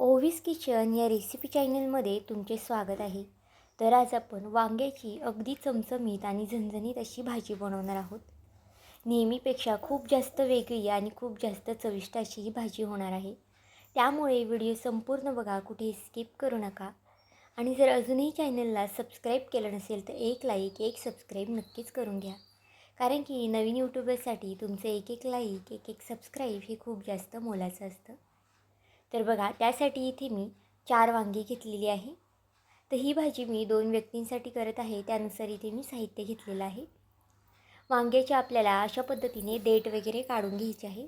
ओवीस kitchen या recipe चॅनलमध्ये तुमचे स्वागत आहे. तर आज आपण वांग्याची अगदी चमचमीत आणि झणझणीत अशी भाजी बनवणार आहोत. नेहमीपेक्षा खूप जास्त वेगळी आणि खूप जास्त चविष्ट अशी ही भाजी होणार आहे. त्यामुळे व्हिडिओ संपूर्ण बघा कुठे स्किप करू नका. आणि जर अजूनही चॅनलला सबस्क्राईब केलं नसेल तर एक लाईक एक सबस्क्राईब नक्कीच करून घ्या. कारण की नवीन यूट्यूबरसाठी तुमचं एक एक लाईक एक एक सबस्क्राईब हे खूप जास्त मोलाचं असतं. तर बघा त्यासाठी इथे मी चार वांगी घेतलेली आहे. तर ही भाजी मी दोन व्यक्तींसाठी करत आहे त्यानुसार इथे मी साहित्य घेतलेलं आहे. वांग्याचे आपल्याला अशा पद्धतीने देठ वगैरे काढून घ्यायचे आहे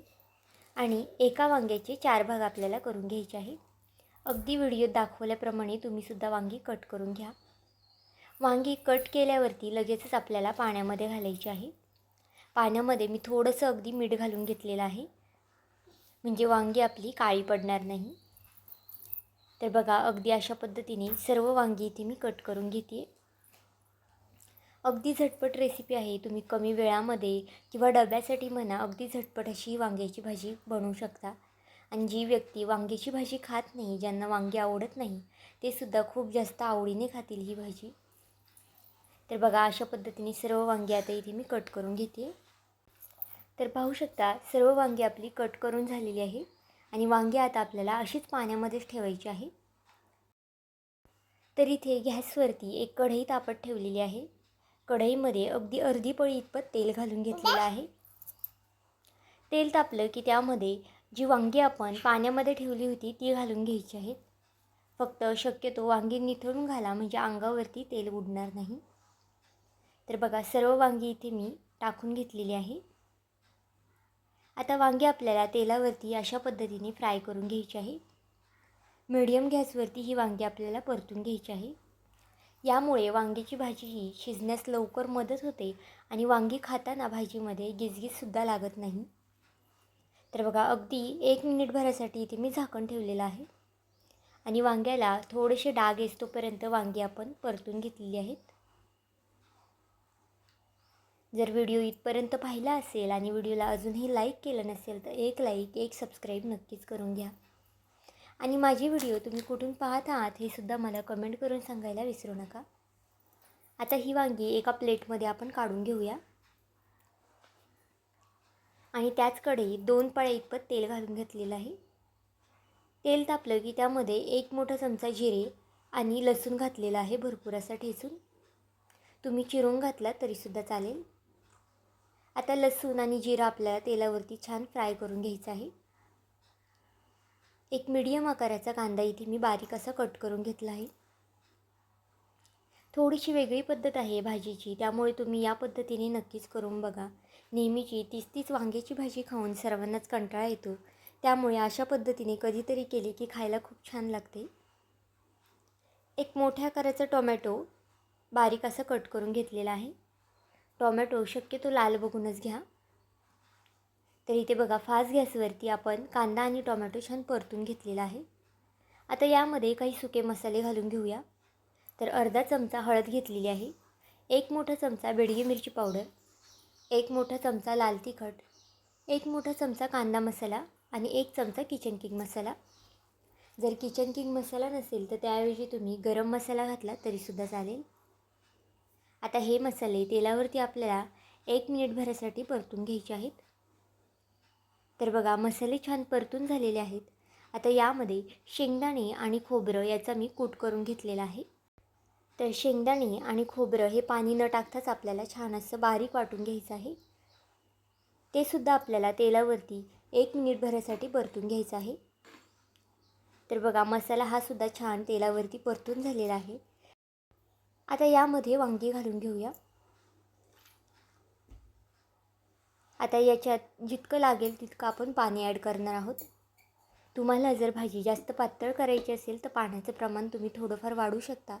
आणि एका वांग्याचे चार भाग आपल्याला करून घ्यायचे आहे. अगदी व्हिडिओत दाखवल्याप्रमाणे तुम्हीसुद्धा वांगी कट करून घ्या. वांगी कट केल्यावरती लगेचच आपल्याला पाण्यामध्ये घालायची आहे. पाण्यामध्ये मी थोडंसं अगदी मीठ घालून घेतलेलं आहे. म्हणजे वांगी आपली काळी पडणार नाही. तर बघा अगदी अशा पद्धतीने सर्व वांगी इथे मी कट करून घेते अगदी झटपट रेसिपी आहे. तुम्ही कमी वेळामध्ये किंवा डब्यासाठी म्हणा अगदी झटपट अशी वांग्याची भाजी बनवू शकता. आणि जी व्यक्ती वांग्याची भाजी खात नाही ज्यांना वांगी आवडत नाही ते सुद्धा खूप जास्त आवडीने खातील ही भाजी. तर बघा अशा पद्धतीने सर्व वांगी आता इथे मी कट करून घेते तर पाहू शकता सर्व वांगी आपली कट करून झालेली आहे आणि वांगी आता आपल्याला अशीच पाण्यामध्येच ठेवायची आहे. तर इथे गॅसवरती एक कढई तापत ठेवलेली आहे. कढईमध्ये अगदी अर्धी पळी इतपत तेल घालून घेतलेलं आहे. तेल तापलं की त्यामध्ये जी वांगी आपण पाण्यामध्ये ठेवली होती ती घालून घ्यायची आहेत फक्त शक्यतो वांगी निथळून घाला म्हणजे अंगावरती तेल उडणार नाही. तर बघा सर्व वांगी इथे मी टाकून घेतलेली आहे. आता वांगी आपल्याला तेलावरती अशा पद्धतीने फ्राय करून घ्यायची आहे. मिडियम गॅसवरती ही वांगी आपल्याला परतून घ्यायची आहे. यामुळे वांग्याची भाजी ही शिजण्यास लवकर मदत होते आणि वांगी खाताना भाजीमध्ये गिजगीजसुद्धा लागत नाही. तर बघा अगदी एक मिनिटभरासाठी इथे मी झाकण ठेवलेलं आहे. आणि वांग्याला थोडेसे डाग येतोपर्यंत वांगी आपण परतून घेतलेली आहेत. जर व्हिडिओ इथपर्यंत पाहिला असेल आणि व्हिडिओला अजूनही लाईक केलं नसेल तर एक लाईक एक सबस्क्राईब नक्कीच करून घ्या. आणि माझी व्हिडिओ तुम्ही कुठून पाहत आहात हे सुद्धा मला कमेंट करून सांगायला विसरू नका. आता ही वांगी एका प्लेटमध्ये आपण काढून घेऊया. आणि त्याच कढईत दोन पळ्या इतपत तेल घालून घेतलेलं आहे. तेल तापलं की त्यामध्ये एक मोठा चमचा जिरे आणि लसूण घातलेला आहे भरपूर असा ठेचून. तुम्ही चिरून घातला तरीसुद्धा चालेल. आता लसूण आणि जिरा आपल्याला तेलावरती छान फ्राय करून घ्यायचं आहे. एक मीडियम आकाराचा कांदा इथे मी बारीक असा कट करून घेतला आहे. थोडीशी वेगळी पद्धत आहे भाजीची त्यामुळे तुम्ही या पद्धतीने नक्कीच करून बघा. नेहमीची तीच तीच वांग्याची भाजी खाऊन सर्वांनाच कंटाळा येतो. त्यामुळे अशा पद्धतीने कधीतरी केली की खायला खूप छान लागते. एक मोठ्या आकाराचा टोमॅटो बारीक असं कट करून घेतलेला आहे. टोमॅटो शक्यतो लाल बघूनच घ्या. तर इथे बघा फास्ट गॅसवरती आपण कांदा आणि टोमॅटो छान परतून घेतलेला आहे. आता यामध्ये काही सुके मसाले घालून घेऊया. तर अर्धा चमचा हळद घेतलेली आहे. एक मोठा चमचा बेडगी मिरची पावडर. एक मोठा चमचा लाल तिखट. एक मोठा चमचा कांदा मसाला आणि एक चमचा किचन किंग मसाला. जर किचन किंग मसाला नसेल तर त्याऐवजी तुम्ही गरम मसाला घातला तरीसुद्धा चालेल. आता हे मसाले तेलावरती आपल्याला एक मिनिटभरासाठी परतून घ्यायचे आहेत. तर बघा मसाले छान परतून झालेले आहेत. आता यामध्ये शेंगदाणे आणि खोबरं याचा मी कूट करून घेतलेला आहे. तर शेंगदाणे आणि खोबरं हे पाणी न टाकताच आपल्याला छान असं बारीक वाटून घ्यायचं आहे. ते सुद्धा आपल्याला तेलावरती एक मिनिटभरासाठी परतून घ्यायचं आहे. तर बघा मसाला हा सुद्धा छान तेलावरती परतून झालेला आहे. आता यामध्ये वांगी घालून घेऊया. आता याच्यात जितकं लागेल तितकं आपण पाणी ॲड करणार आहोत. तुम्हाला जर भाजी जास्त पातळ करायची असेल तर पाण्याचं प्रमाण तुम्ही थोडंफार वाढू शकता.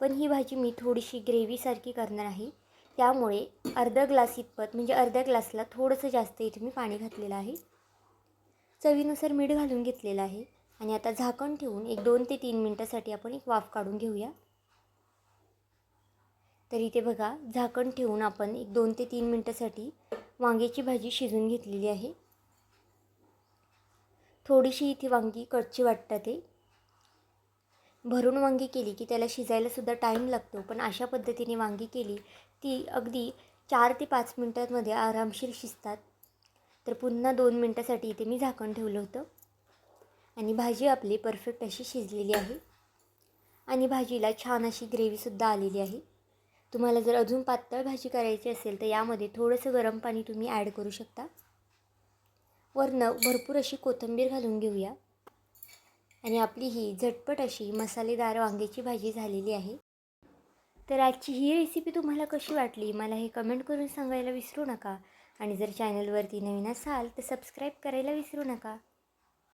पण ही भाजी मी थोडीशी ग्रेव्हीसारखी करणार आहे. त्यामुळे अर्धा ग्लास इतपत म्हणजे अर्ध्या ग्लासला थोडंसं जास्त इथे मी पाणी घातलेलं आहे. चवीनुसार मीठ घालून घेतलेलं आहे. आणि आता झाकण ठेवून एक दोन ते तीन मिनटासाठी आपण एक वाफ काढून घेऊया. तर इथे बघा झाकण ठेवून आपण एक दोन ते तीन मिनटासाठी वांग्याची भाजी शिजून घेतलेली आहे. थोडीशी इथे वांगी कच्ची वाटतात ते. भरून वांगी केली की त्याला शिजायलासुद्धा टाईम लागतो पण अशा पद्धतीने वांगी केली ती अगदी चार ते पाच मिनटांमध्ये आरामशीर शिजतात. तर पुन्हा दोन मिनटासाठी इथे मी झाकण ठेवलं होतं. आणि भाजी आपली परफेक्ट अशी शिजलेली आहे. आणि भाजीला छान अशी ग्रेव्हीसुद्धा आलेली आहे. तुम्हाला जर अजून पातळ भाजी करायची असेल तर यामध्ये थोडंसं गरम पाणी तुम्ही ॲड करू शकता. वरनं भरपूर अशी कोथिंबीर घालून घेऊया. आणि आपली ही झटपट अशी मसालेदार वांग्याची भाजी झालेली आहे. तर आजची ही रेसिपी तुम्हाला कशी वाटली मला हे कमेंट करून सांगायला विसरू नका. आणि जर चॅनलवरती नवीन असाल तर सबस्क्राईब करायला विसरू नका.